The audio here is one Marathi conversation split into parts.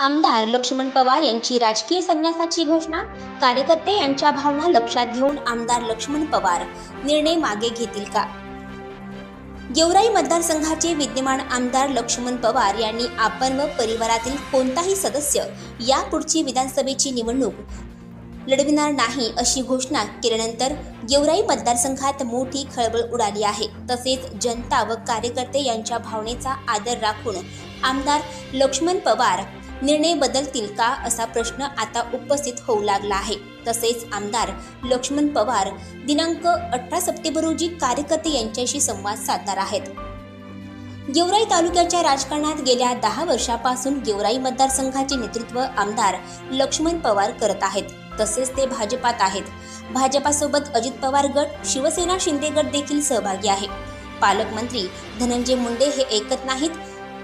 आमदार लक्ष्मण पवार यांची राजकीय संन्यासाची घोषणा कार्यकर्ते यांच्या भावना लक्षात घेऊन आमदार लक्ष्मण पवार निर्णय मागे घेतील का? गेवराई मतदारसंघाचे विद्यमान आमदार लक्ष्मण पवार यांनी आपण व परिवारातील कोणताही सदस्य यापुढची विधानसभेची निवडणूक लढविणार नाही अशी घोषणा केल्यानंतर गेवराई मतदारसंघात मोठी खळबळ उडाली आहे. तसेच जनता व कार्यकर्ते यांच्या भावनेचा आदर राखून आमदार लक्ष्मण पवार निर्णय बदलतील का असा प्रश्न आता उपस्थित होऊ लागला आहे. तसेच आमदार लक्ष्मण पवार दिनांक अठरा सप्टेंबर रोजी कार्यकर्ते यांच्याशी संवाद साधणार आहेत. गेवराई तालुक्याच्या राजकारणात गेल्या दहा वर्षापासून गेवराई मतदारसंघाचे नेतृत्व आमदार लक्ष्मण पवार करत आहेत. तसेच ते भाजपात आहेत. भाजपासोबत अजित पवार गट शिवसेना शिंदे गट देखील सहभागी आहे. पालकमंत्री धनंजय मुंडे हे ऐकत नाहीत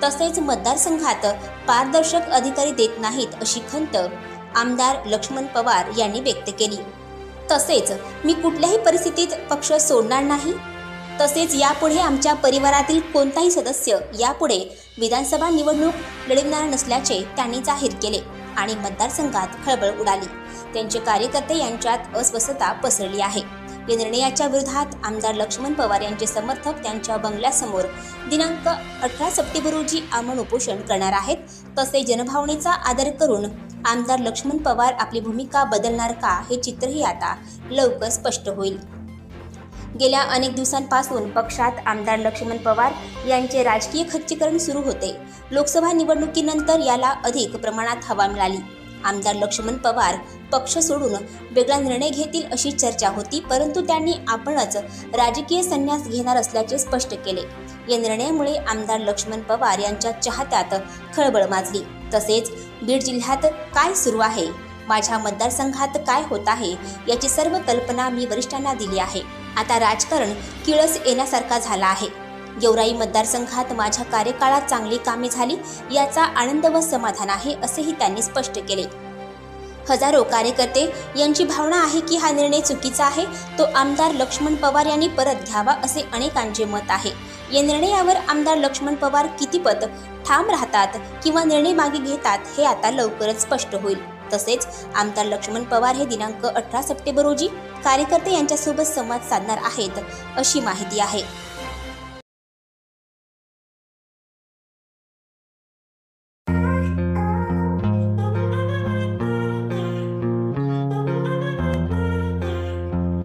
तसेच मतदारसंघात पारदर्शक अधिकारी देत नाहीत अशी खंत आमदार लक्ष्मण पवार यांनी व्यक्त केली. तसेच मी कुठल्याही परिस्थितीत पक्ष सोडणार नाही. तसेच यापुढे आमच्या परिवारातील कोणताही सदस्य यापुढे विधानसभा निवडणूक लढवणार नसल्याचे त्यांनी जाहीर केले आणि मतदारसंघात खळबळ उडाली. त्यांचे कार्यकर्ते यांच्यात अस्वस्थता पसरली आहे. या निर्णयाच्या विरोधात आमदार लक्ष्मण पवार यांचे समर्थक त्यांच्या बंगल्यासमोर दिनांक अठरा सप्टेंबर रोजी आमरण उपोषण करणार आहेत. तसे जनभावनेचा आदर करून आमदार लक्ष्मण पवार आपली भूमिका बदलणार का हे चित्रही आता लवकर स्पष्ट होईल. गेल्या अनेक दिवसांपासून पक्षात आमदार लक्ष्मण पवार यांचे राजकीय खच्चीकरण सुरू होते. लोकसभा निवडणुकीनंतर याला अधिक प्रमाणात हवा मिळाली. आमदार लक्ष्मण पवार पक्ष सोडून वेगळा निर्णय घेतील अशी चर्चा होती परंतु त्यांनी आपणच राजकीय संन्यास घेणार असल्याचे स्पष्ट केले. या निर्णयामुळे आमदार लक्ष्मण पवार यांच्या चाहत्यात खळबळ माजली. तसेच बीड जिल्ह्यात काय सुरू आहे? माझ्या मतदारसंघात काय होत आहे? याची सर्व कल्पना मी वरिष्ठांना दिली आहे. आता राजकारण किळस येण्यासारखा झाला आहे. गेवराई मतदारसंघात माझ्या कार्यकाळात चांगली कामे झाली याचा आनंद व समाधान आहे असेही त्यांनी स्पष्ट केले. हजारो कार्यकर्ते यांची भावना आहे की हा निर्णय चुकीचा आहे तो आमदार लक्ष्मण पवार यांनी परत घ्यावा असे अनेकांचे मत आहे. या निर्णयावर आमदार लक्ष्मण पवार कितीपत ठाम राहतात किंवा निर्णय मागे घेतात हे आता लवकरच स्पष्ट होईल. तसेच आमदार लक्ष्मण पवार हे दिनांक अठरा सप्टेंबर रोजी कार्यकर्ते यांच्यासोबत संवाद साधणार आहेत अशी माहिती आहे.